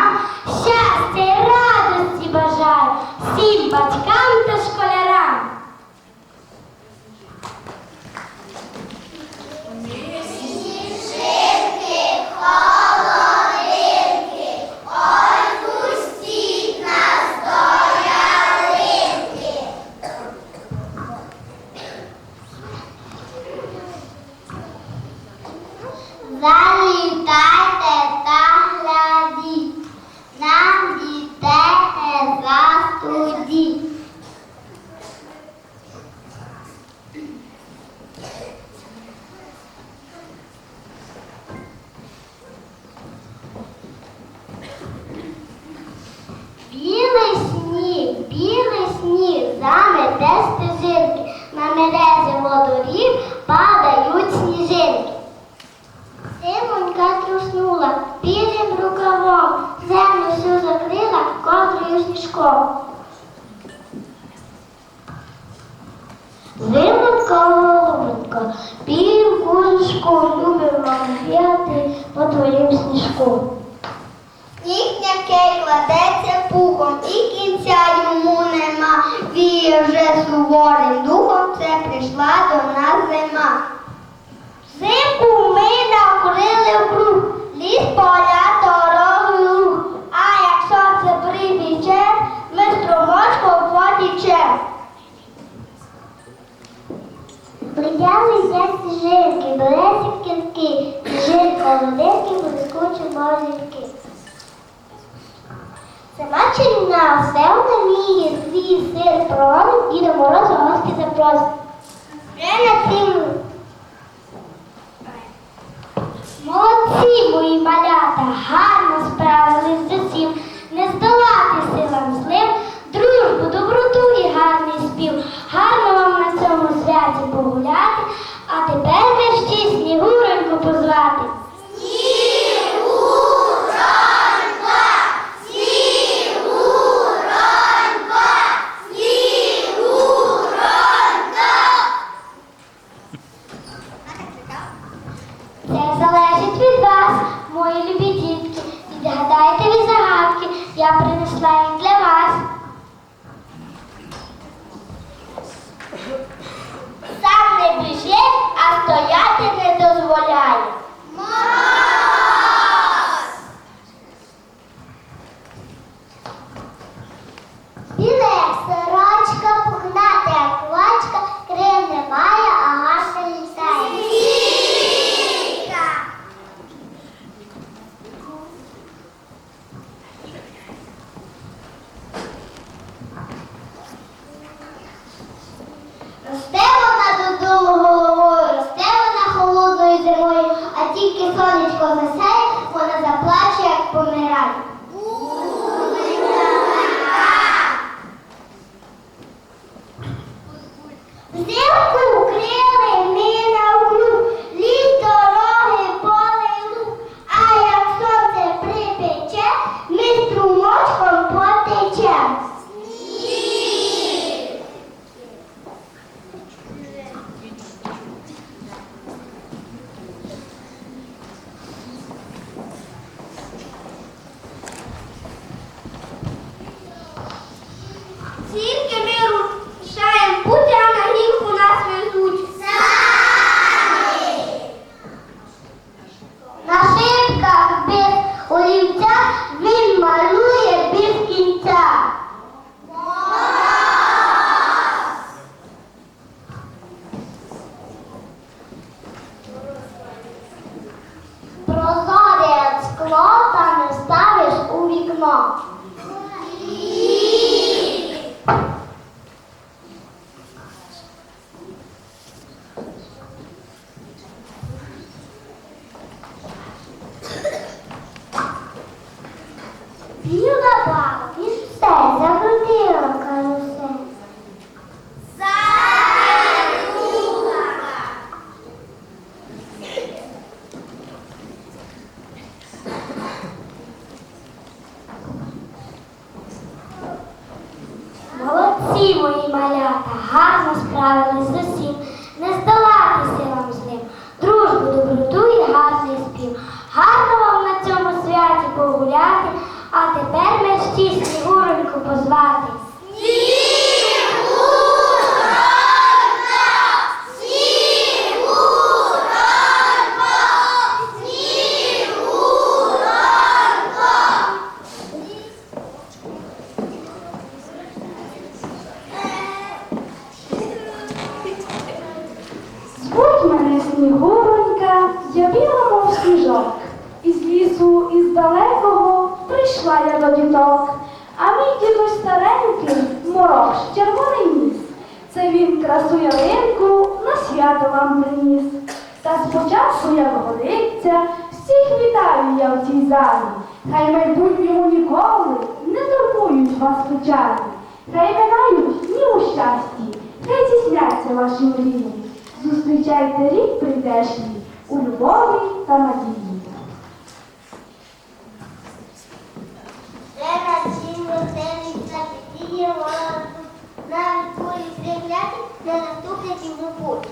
вам, щастя Зимонька голубенька, білим кузушком любив по твоїм сніжком. Сніг м'який кладеться пухом, і кінця йому нема. Віє вже суворим духом, це прийшла до нас зима. Взимку ми накрили в круг, ліс поля дорогою рух. А як сонце прибіче, ми струмочком потічем. Придяли зяці жирки, березі кінки, жирко великі, блискучі морзівки. Сама чарівна, все вміє, свій сир проводить, Діда Мороза гості запросить. На цілу Молодці, мої малята, гарно справились з усім, не здолати силам злим, дружбу, доброту і гарний спів. Yeah. Прозоре скло та не ставиш у вікно. Гарно справились з усім, не здолати силам злим, дружбу, доброту і гарний спів. Гарно вам на цьому святі погуляти, а тепер мерщі Снігуроньку позвати. Звуть мене Снігуронька, я біла, мов сніжок. Із лісу, із далекого прийшла я до діток. А мій дідусь старенький, мороз, червоний ніс. Це він красу ялинку на свято вам приніс. Та спочатку, як годиться, всіх вітаю я в цій залі. Хай майбутньому ніколи не турбують вас печалі. Хай минають дні у щасті, хай зісняться ваші мрії. Зустрічайте рік прийдешній у любові та надії. Твої зрівняти не наступлять і путь.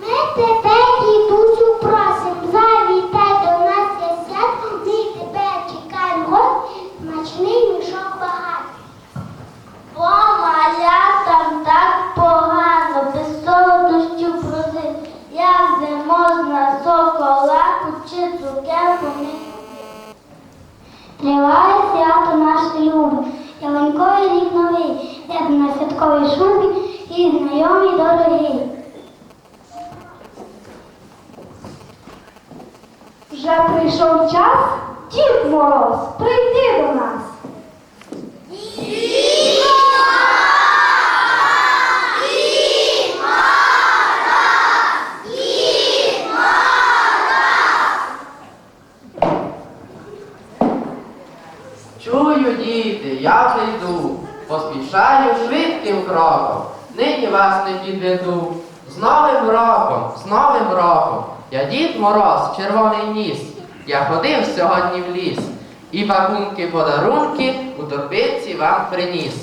Ми тебе, поспішаю швидким кроком. Нині вас не підведу. З Новим роком, з Новим роком. Я дід Мороз, червоний ніс. Я ходив сьогодні в ліс. І пакунки подарунки у торбинці вам приніс.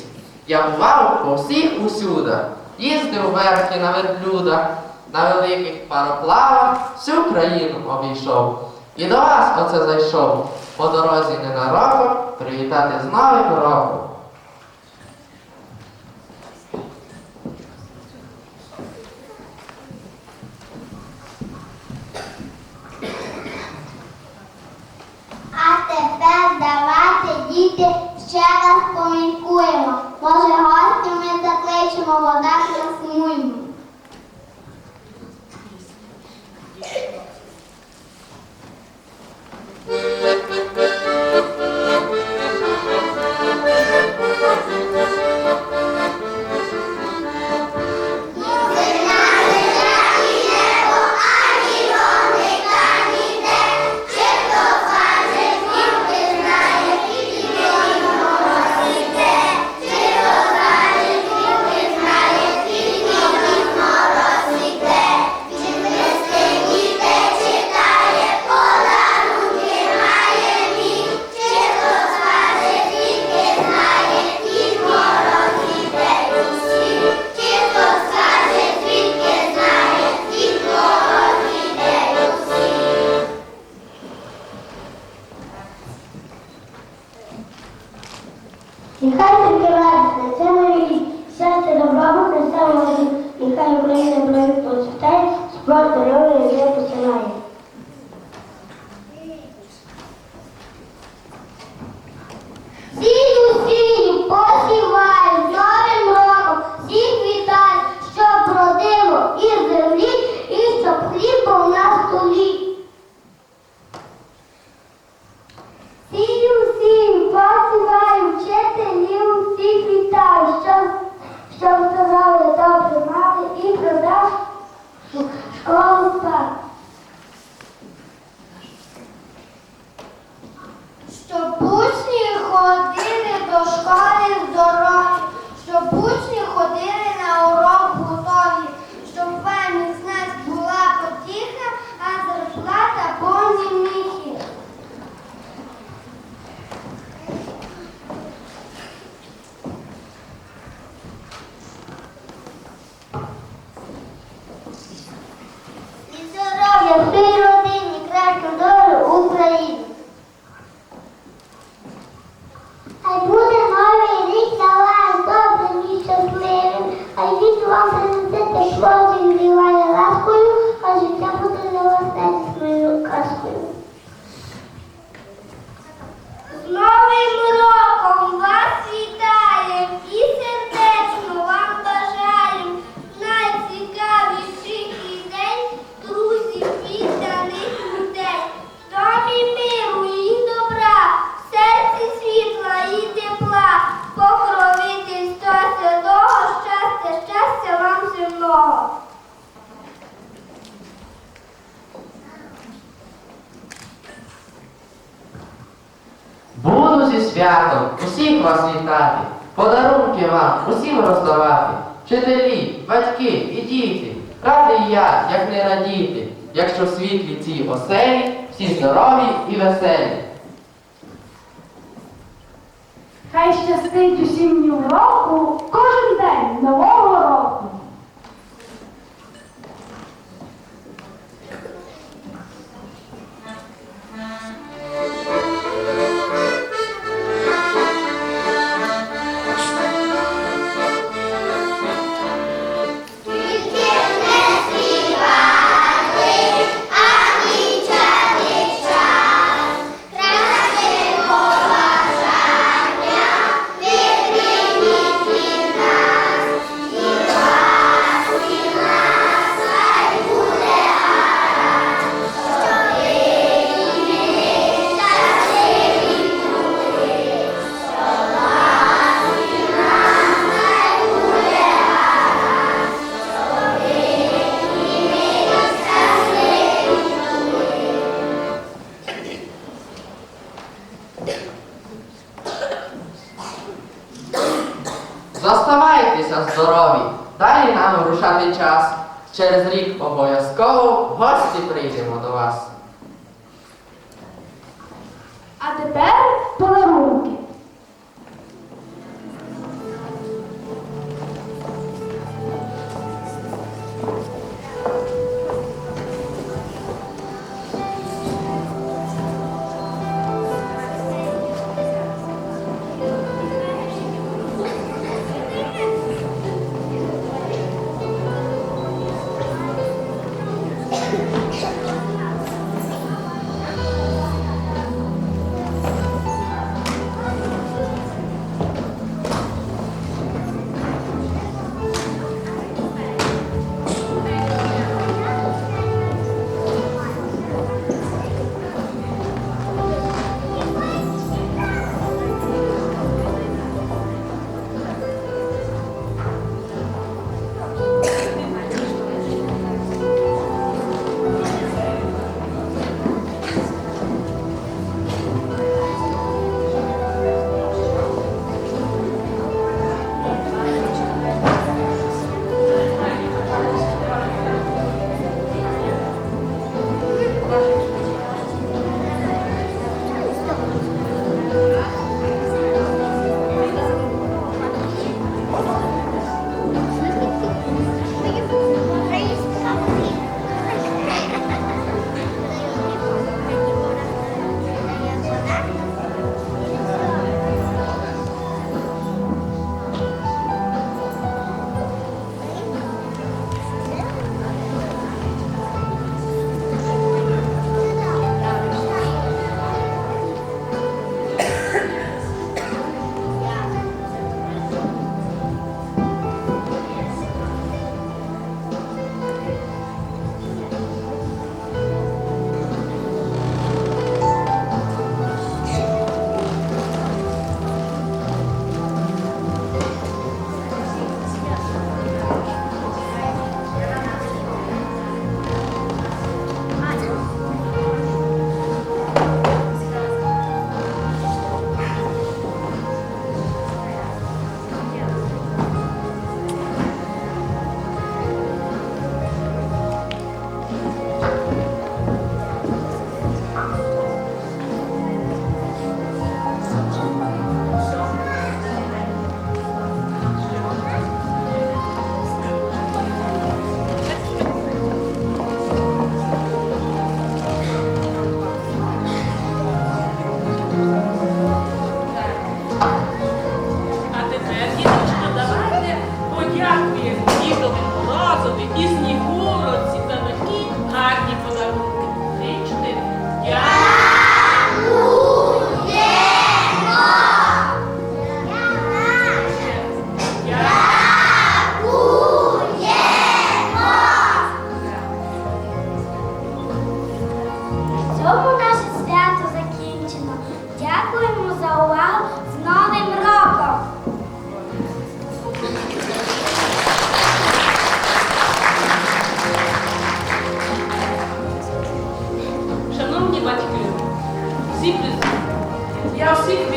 Я бував по всіх усюдах, їздив верхи на верблюдах, на великих пароплавах всю країну обійшов. І до вас оце зайшов, по дорозі ненароком привітати з Новим роком. А тепер давайте, діти, ще раз поміркуємо. Може, вас вітати, подарунки вам усім роздавати. Вчителі, батьки і діти, радий я, як не радіти, якщо в світлі цій оселі всі здорові і веселі. Хай щастить усім року, кожен день нового року. Зоставайтеся здорові, далі нам рушати час. Через рік обов'язково в гості прийдемо до вас.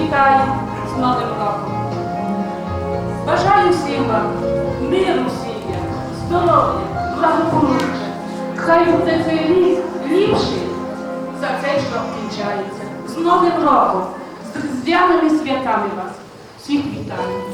З Новим роком. Бажаю всім вам миру сім'я, здоров'я, благополуччя. Хай буде цей рік ліпший за цей, що кінчається. З Новим роком, з різдвяними святами вас. Всіх вітаю.